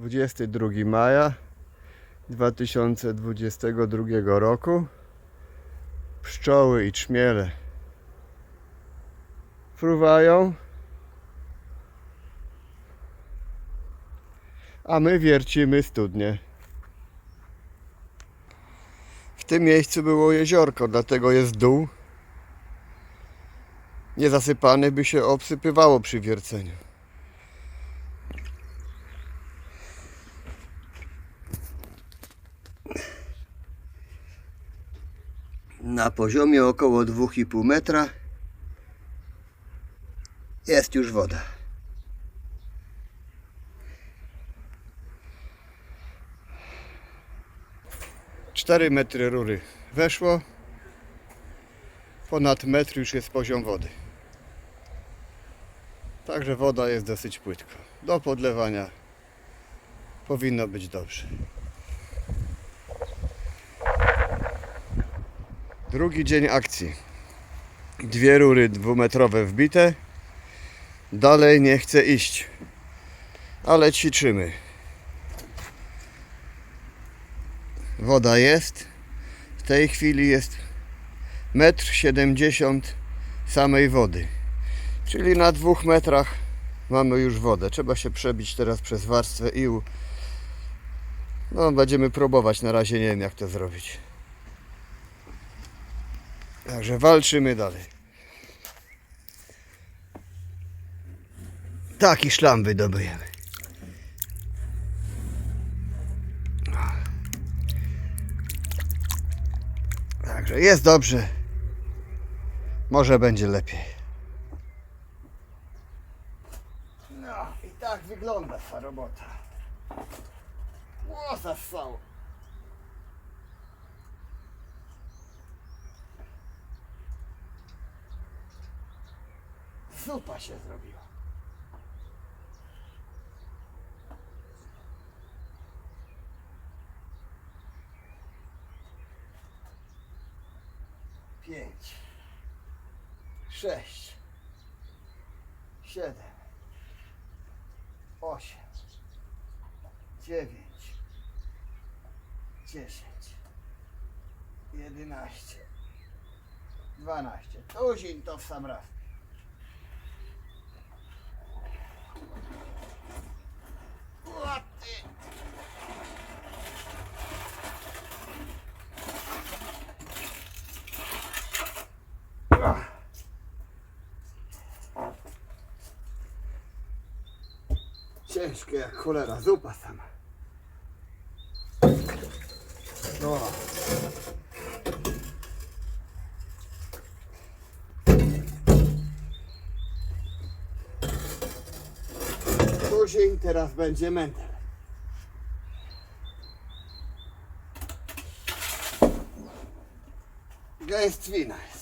22 maja 2022 roku. Pszczoły i czmiele fruwają. A my wiercimy studnie. W tym miejscu było jeziorko, dlatego jest dół. Niezasypany by się obsypywało przy wierceniu. Na poziomie około 2,5 metra jest już woda. Cztery metry rury weszło. Ponad metr już jest poziom wody. Także woda jest dosyć płytka. Do podlewania powinno być dobrze. Drugi dzień akcji. Dwie rury dwumetrowe wbite. Dalej nie chcę iść. Ale ćwiczymy. Woda jest. W tej chwili jest metr siedemdziesiąt samej wody. Czyli na dwóch metrach mamy już wodę. Trzeba się przebić teraz przez warstwę iłu. No, będziemy próbować. Na razie nie wiem, jak to zrobić. Także walczymy dalej. Taki szlam wydobujemy. Także jest dobrze. Może będzie lepiej. No i tak wygląda ta robota. Łosa ssał. Zupa się zrobiła. Pięć. Sześć. Siedem. Osiem. Dziewięć. Dziesięć. Jedenaście. Dwanaście. Tuzin to w sam raz. Ciężkie jak cholera, zupa sama. No. Tuzin teraz będzie mętel. Gęstwina jest.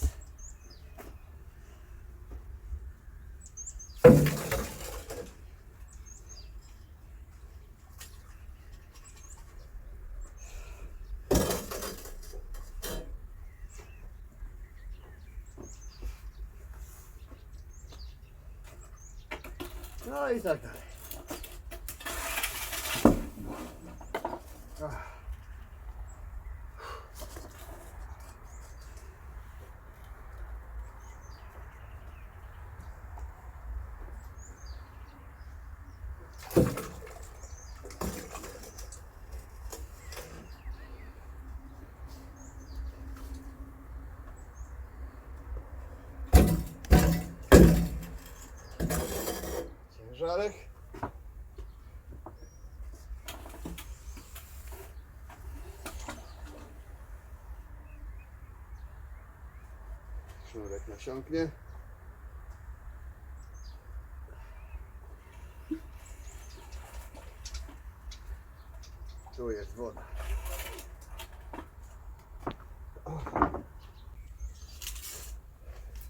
No i tak dalej. Ach. Ciężarek. Sznurek nasiąknie. Tu jest woda.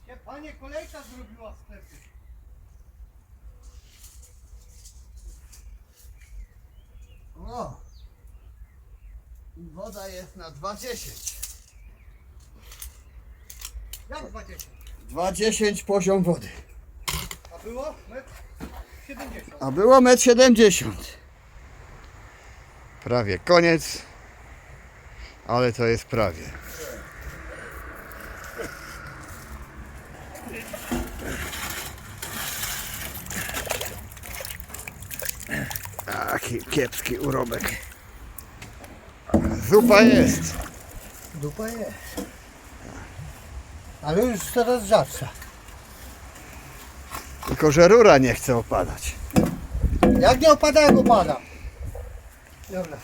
Nie, panie kolejka zrobiła w. Woda jest na 2,10. Jak 20? 2,10 poziom wody. A było? Metr 70. A było 1,70 m. Prawie koniec, ale to jest prawie. Taki kiepski urobek. Zupa jest. Dupa jest. Ale już teraz rzadsza. Tylko, że rura nie chce opadać. Jak nie opada, jak opada. Dobra.